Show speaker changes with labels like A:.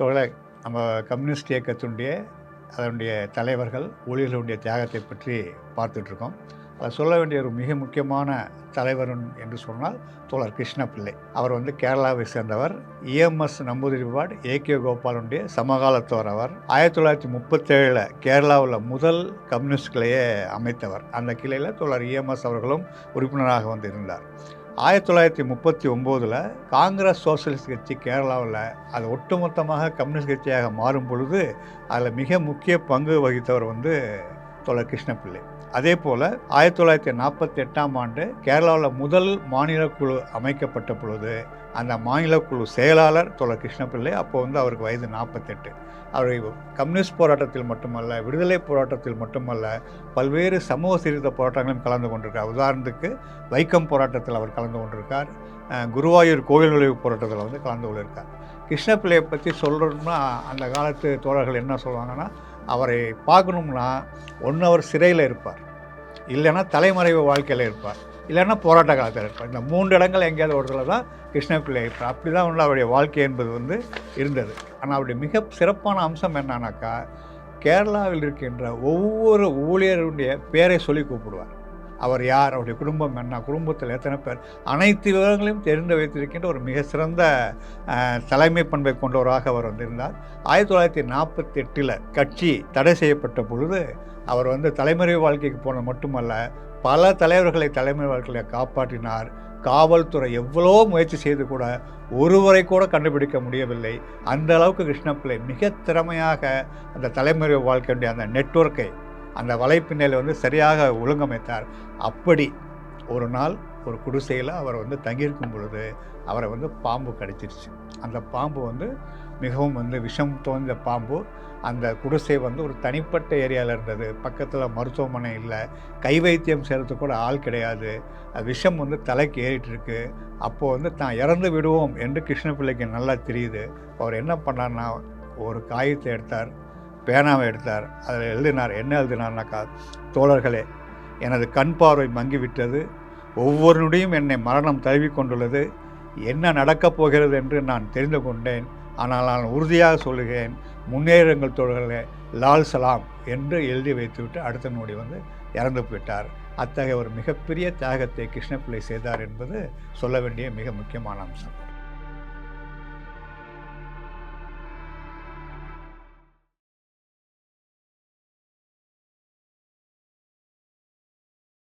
A: தோழ நம்ம கம்யூனிஸ்ட் இயக்கத்தினுடைய அதனுடைய தலைவர்கள் ஊழியர்களுடைய தியாகத்தை பற்றி பார்த்துட்ருக்கோம். அதை சொல்ல வேண்டிய ஒரு மிக முக்கியமான தலைவர் என்று சொன்னால் தோழர் கிருஷ்ணபிள்ளை அவர் வந்து கேரளாவை சேர்ந்தவர் இஎம்எஸ் நம்பூதிரிபாட் ஏகே கோபாலனுடைய சமகாலத்தோர் அவர். ஆயிரத்தி தொள்ளாயிரத்தி முப்பத்தேழில் கேரளாவில் முதல் கம்யூனிஸ்ட் கிளையை அமைத்தவர். அந்த கிளையில் தோழர் இஎம்எஸ் அவர்களும் உறுப்பினராக வந்து இருந்தார். ஆயிரத்தி தொள்ளாயிரத்தி முப்பத்தி ஒம்போதில் காங்கிரஸ் சோசியலிஸ்ட் கட்சி கேரளாவில் அது ஒட்டுமொத்தமாக கம்யூனிஸ்ட் கட்சியாக மாறும் பொழுது அதில் மிக முக்கிய பங்கு வகித்தவர் வந்து தொலை கிருஷ்ணபிள்ளை அதே போல் ஆயிரத்தி தொள்ளாயிரத்தி நாற்பத்தி எட்டாம் ஆண்டு கேரளாவில் முதல் மாநில குழு அமைக்கப்பட்ட பொழுது அந்த மாநில குழு செயலாளர் தொடர் கிருஷ்ணபிள்ளை அப்போ வந்து அவருக்கு வயது நாற்பத்தெட்டு. அவர் கம்யூனிஸ்ட் போராட்டத்தில் மட்டுமல்ல விடுதலை போராட்டத்தில் மட்டுமல்ல பல்வேறு சமூக சீர்திருத்த போராட்டங்களிலும் கலந்து கொண்டிருக்கார். உதாரணத்துக்கு வைக்கம் போராட்டத்தில் அவர் கலந்து கொண்டிருக்கார். குருவாயூர் கோவில் நுழைவு போராட்டத்தில் வந்து கலந்து கொண்டிருக்கார். கிருஷ்ணபிள்ளையை பற்றி சொல்கிறோம்னா அந்த காலத்து தோழர்கள் என்ன சொல்லுவாங்கன்னா அவரை பார்க்கணும்னா ஒன்று அவர் சிறையில் இருப்பார். இல்லைன்னா தலைமறைவு வாழ்க்கையில் இருப்பார். இல்லைன்னா போராட்ட காலத்தில் இருப்பார். இந்த மூன்று இடங்கள் எங்கேயாவது ஒரு இடத்துல தான் கிருஷ்ணபிள்ளை இருப்பார். அப்படி தான் வந்து அவருடைய வாழ்க்கை என்பது வந்து இருந்தது. ஆனால் அவருடைய மிக சிறப்பான அம்சம் என்னன்னாக்கா கேரளாவில் இருக்கின்ற ஒவ்வொரு ஊழியருடைய பேரை சொல்லி கூப்பிடுவார். அவர் யார் அவருடைய குடும்பம் என்ன குடும்பத்தில் எத்தனை பேர் அனைத்து விவரங்களையும் தெரிந்து வைத்திருக்கின்ற ஒரு மிக சிறந்த தலைமை பண்பை கொண்டவராக அவர் வந்திருந்தார். ஆயிரத்தி தொள்ளாயிரத்தி நாற்பத்தி எட்டில் கட்சி தடை செய்யப்பட்ட பொழுது அவர் வந்து தலைமறைவு வாழ்க்கைக்கு போனது மட்டுமல்ல பல தலைவர்களை தலைமுறை வாழ்க்கையை காப்பாற்றினார். காவல்துறை எவ்வளோ முயற்சி செய்து கூட ஒருவரை கூட கண்டுபிடிக்க முடியவில்லை. அந்த அளவுக்கு கிருஷ்ணப்பிள்ளை மிக திறமையாக அந்த தலைமறைவு வாழ்க்கையுடைய அந்த நெட்வொர்க்கை அந்த வலைப்பின்னலை வந்து சரியாக ஒழுங்கமைத்தார். அப்படி ஒரு நாள் ஒரு குடிசையில் அவர் வந்து தங்கியிருக்கும் பொழுது அவரை வந்து பாம்பு கடிச்சிருச்சு. அந்த பாம்பு வந்து மிகவும் வந்து விஷம் தோய்ந்த பாம்பு. அந்த குடிசை வந்து ஒரு தனிப்பட்ட ஏரியாவில் இருந்தது. பக்கத்தில் மருத்துவமனை இல்லை. கை வைத்தியம் செய்கிறதுக்கு கூட ஆள் கிடையாது. விஷம் வந்து தலைக்கு ஏறிட்டு இருக்கு அப்போது வந்து தான் இறந்து விடுவோம் என்று கிருஷ்ணபிள்ளைக்கு நல்லா தெரியுது. அவர் என்ன பண்ணார்னா ஒரு காயத்தை எடுத்தார். பேனாவை எடுத்தார். அதில் எழுதினார் என்ன எழுதினார்னாக்கா தோழர்களே எனது கண் பார்வை மங்கிவிட்டது. ஒவ்வொரு நொடியும் என்னை மரணம் தழுவி கொண்டுள்ளது. என்ன நடக்கப் போகிறது என்று நான் தெரிந்து கொண்டேன். ஆனால் நான் உறுதியாக சொல்லுகிறேன் முன்னேறுங்கள் தோழர்களே லால் சலாம் என்று எழுதி வைத்துவிட்டு அடுத்த நொடி வந்து இறந்து போயிட்டார். அத்தகைய ஒரு மிகப்பெரிய தியாகத்தை கிருஷ்ணபிள்ளை செய்தார் என்பது சொல்ல வேண்டிய மிக முக்கியமான அம்சம்.